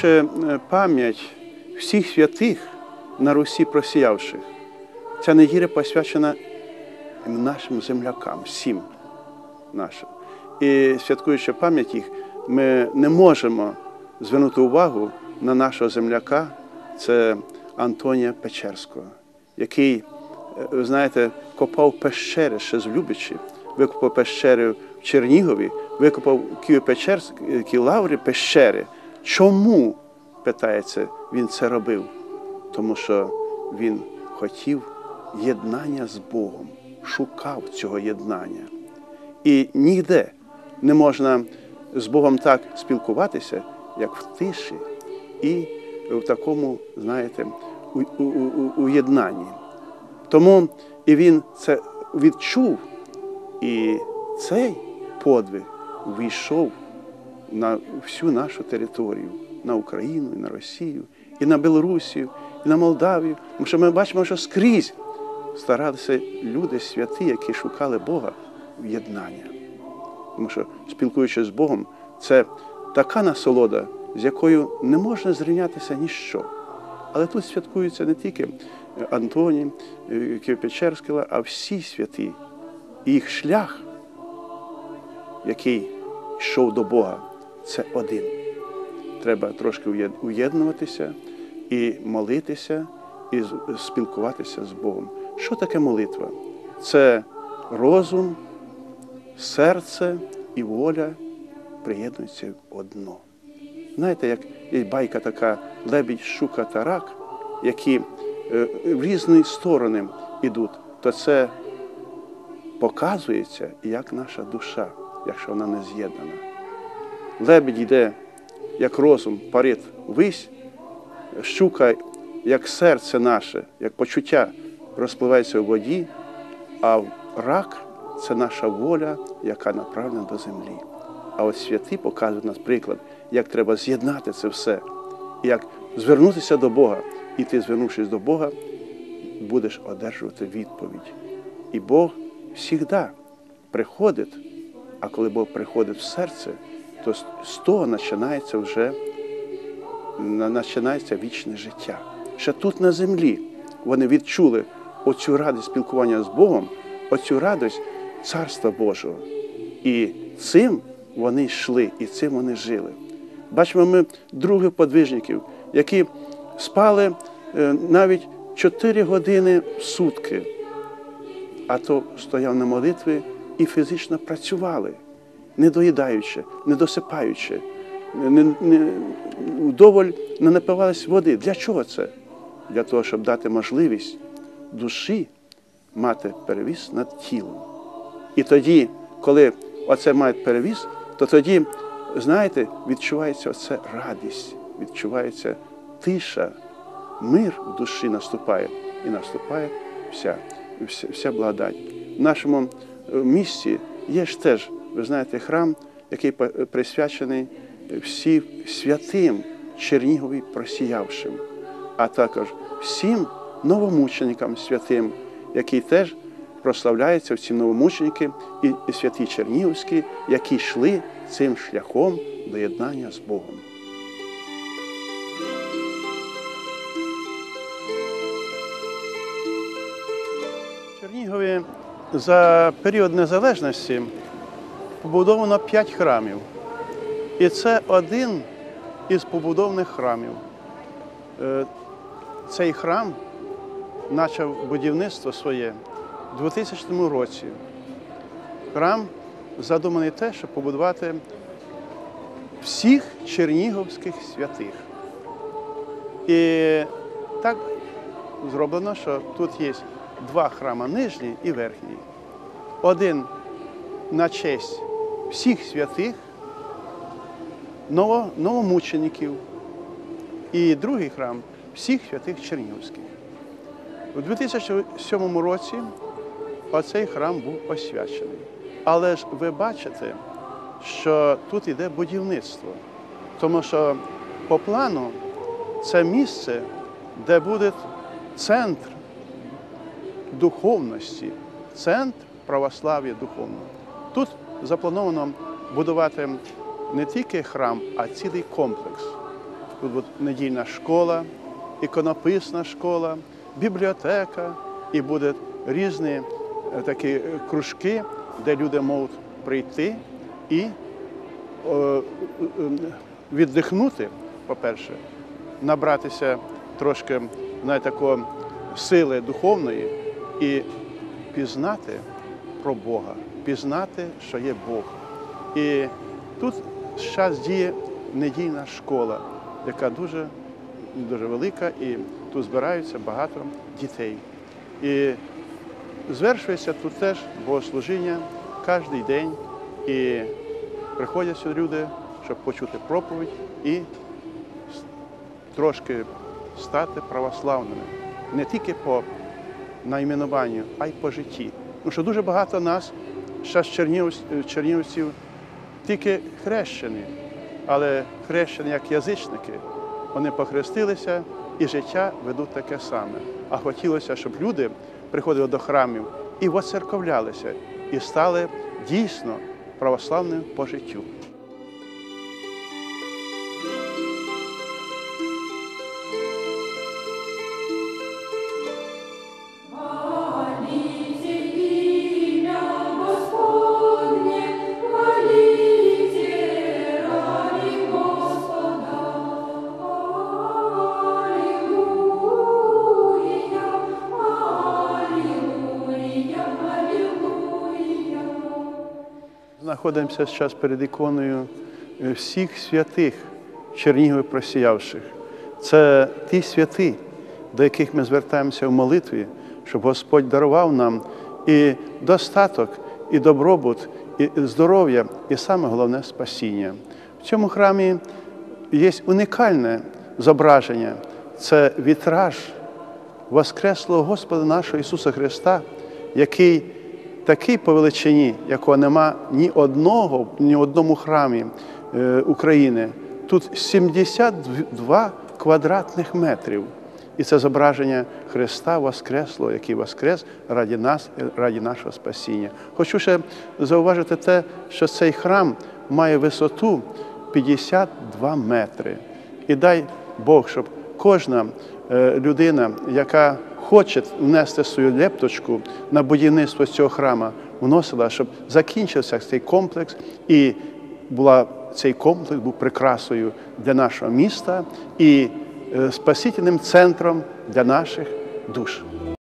святкуючи е, пам'ять всіх святих на Русі просіявших, ця неділя посвячена нашим землякам, всім нашим. І святкуючи пам'ять їх, ми не можемо звернути увагу на нашого земляка, це Антонія Печерського, який, е, ви знаєте, копав пещери ще з Любичі, викопав пещери в Чернігові, викопав Києво-Печерській лаврі пещери. Чому, питається, він це робив? Тому що він хотів єднання з Богом, шукав цього єднання. І ніде не можна з Богом так спілкуватися, як в тиші і в такому, знаєте, у- у- у- у єднанні. Тому і він це відчув, і цей подвиг війшов на всю нашу територію, на Україну, і на Росію, і на Білорусію, і на Молдавію. Тому що ми бачимо, що скрізь старалися люди святі, які шукали Бога в єднання. Тому що спілкуючись з Богом, це така насолода, з якою не можна зрівнятися ніщо. Але тут святкуються не тільки Антоній, Києво-Печерський, а всі святі. І їх шлях, який йшов до Бога, це один. Треба трошки уєднуватися і молитися, і спілкуватися з Богом. Що таке молитва? Це розум, серце і воля приєднуються в одно. Знаєте, як є байка така лебідь, щука та рак, які е, в різні сторони йдуть, то це показується, як наша душа, якщо вона не з'єднана. Лебідь йде, як розум, парить вись, щука, як серце наше, як почуття розпливається у воді, а рак це наша воля, яка направлена до землі. А от святі показують нас приклад, як треба з'єднати це все, як звернутися до Бога. І ти, звернувшись до Бога, будеш одержувати відповідь. І Бог завжди приходить, а коли Бог приходить в серце, то з- того починається вже починається вічне життя. Ще тут на землі вони відчули оцю радість спілкування з Богом, оцю радість Царства Божого. І цим вони йшли, і цим вони жили. Бачимо ми других подвижників, які спали е, навіть 4 години в сутки, а то стояв на молитві і фізично працювали, не доїдаючи, не не, вдоволь не напивались води. Для чого це? Для того, щоб дати можливість душі мати перевіз над тілом. І тоді, коли оце має перевіз, то тоді, знаєте, відчувається оце радість, відчувається тиша, мир в душі наступає, і наступає вся, вся, вся благодать. В нашому е, місті є ж теж, ви знаєте, храм, який присвячений всім святим Чернігові просіявшим, а також всім новомученикам святим, які теж прославляються всі новомученики і, святі Чернігівські, які йшли цим шляхом до єднання з Богом. Чернігові за період незалежності побудовано п'ять храмів. І це один із побудовних храмів. Е, Цей храм почав будівництво своє у 2000 році. Храм задуманий те, щоб побудувати всіх чернігівських святих. І так зроблено, що тут є два храми нижній і верхній. Один на честь всіх святих, новомучеників, і другий храм всіх святих Чернігівських. У 2007 році оцей храм був освячений. Але ж ви бачите, що тут йде будівництво, тому що по плану це місце, де буде центр духовності, центр православ'я духовного. Тут заплановано будувати не тільки храм, а цілий комплекс. Тут буде недільна школа, іконописна школа, бібліотека і будуть різні е, такі е, кружки, де люди можуть прийти і е, віддихнути, по-перше, набратися трошки знаєте, такої сили духовної і пізнати про Бога, пізнати, що є Бог. І тут зараз діє недільна школа, яка дуже, дуже велика, і тут збираються багато дітей. І звершується тут теж богослужіння кожен день. І приходять сюди люди, щоб почути проповідь і трошки стати православними. Не тільки по найменуванню, а й по житті. Тому що дуже багато нас, зараз з чернівців тільки хрещені, але хрещені як язичники, вони похрестилися і життя ведуть таке саме. А хотілося, щоб люди приходили до храмів і воцерковлялися, і стали дійсно православними по життю. Знаходимося зараз перед іконою е, всіх святих Чернігові просіявших. Це ті святі, до яких ми звертаємося в молитві, щоб Господь дарував нам і достаток, і добробут, і здоров'я, і саме головне спасіння. В цьому храмі є унікальне зображення це вітраж Воскреслого Господа нашого Ісуса Христа, який такий по величині, якого нема ні одного, ні в одному храмі е, України. Тут 72 квадратних метрів. І це зображення Христа Воскреслого, який воскрес раді нас, і раді нашого спасіння. Хочу ще зауважити те, що цей храм має висоту 52 метри. І дай Бог, щоб кожна е, людина, яка хоче внести свою лепточку на будівництво цього храма, вносила, щоб закінчився цей комплекс і була, цей комплекс був прикрасою для нашого міста і е, спасительним центром для наших душ.